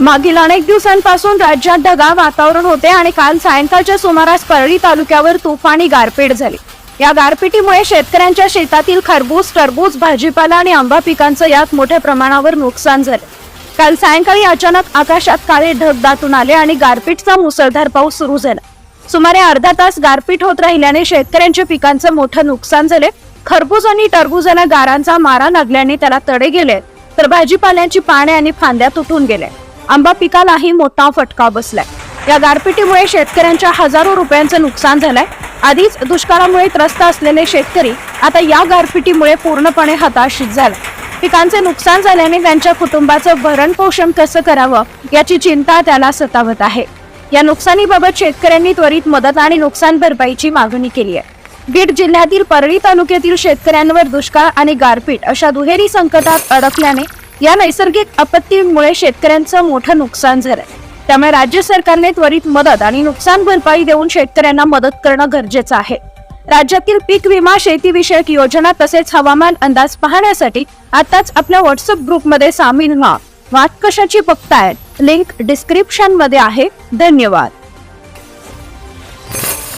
मागील अनेक दिवसांपासून राज्यात ढगाळ वातावरण होते आणि काल सायंकाळच्या सुमारास परळी तालुक्यावर तुफानी गारपीट झाली. या गारपिटीमुळे शेतकऱ्यांच्या शेतातील खरबूज टरबूज भाजीपाला आणि आंबा पिकांचं यात मोठ्या प्रमाणावर नुकसान झालं. काल सायंकाळी अचानक आकाशात काळे ढग दाटून आले आणि गारपीटचा मुसळधार पाऊस सुरू झाला. सुमारे अर्धा तास गारपीट होत राहिल्याने शेतकऱ्यांच्या पिकांचं मोठं नुकसान झाले. खरबूज आणि टरबूजाला गारांचा मारा लागल्याने त्याला तडे गेले तर भाजीपाल्याची पाने आणि फांद्या तुटून गेल्या आंबा पिकालाही मोठा फटका बसलाय. या गारपिटीमुळे शेतकऱ्यांच्या हजारो रुपयांचं नुकसान झालंय. आधीच दुष्काळामुळे त्रस्त असलेले शेतकरी आता या गारपिटीमुळे पूर्णपणे हताशित झाले. पिकांचे नुकसान झाल्याने त्यांच्या कुटुंबाचं भरण पोषण कसं करावं याची चिंता त्याला सतावत आहे. या नुकसानीबाबत शेतकऱ्यांनी त्वरित मदत आणि नुकसान भरपाईची मागणी केली आहे. बीड जिल्ह्यातील परळी तालुक्यातील शेतकऱ्यांवर दुष्काळ आणि गारपीट अशा दुहेरी संकटात अडकल्याने या नैसर्गिक आपत्तीमुळे शेतकऱ्यांचं मोठं नुकसान झालंय. त्यामुळे राज्य सरकारने त्वरित मदत आणि नुकसान भरपाई देऊन शेतकऱ्यांना मदत करणं गरजेचं आहे. राज्यातील पीक विमा शेतीविषयक योजना तसेच हवामान अंदाज पाहण्यासाठी आताच आपल्या व्हॉट्सअप ग्रुपमध्ये सामील व्हा. वाट कशाची बघतायत? लिंक डिस्क्रिप्शनमध्ये आहे. धन्यवाद.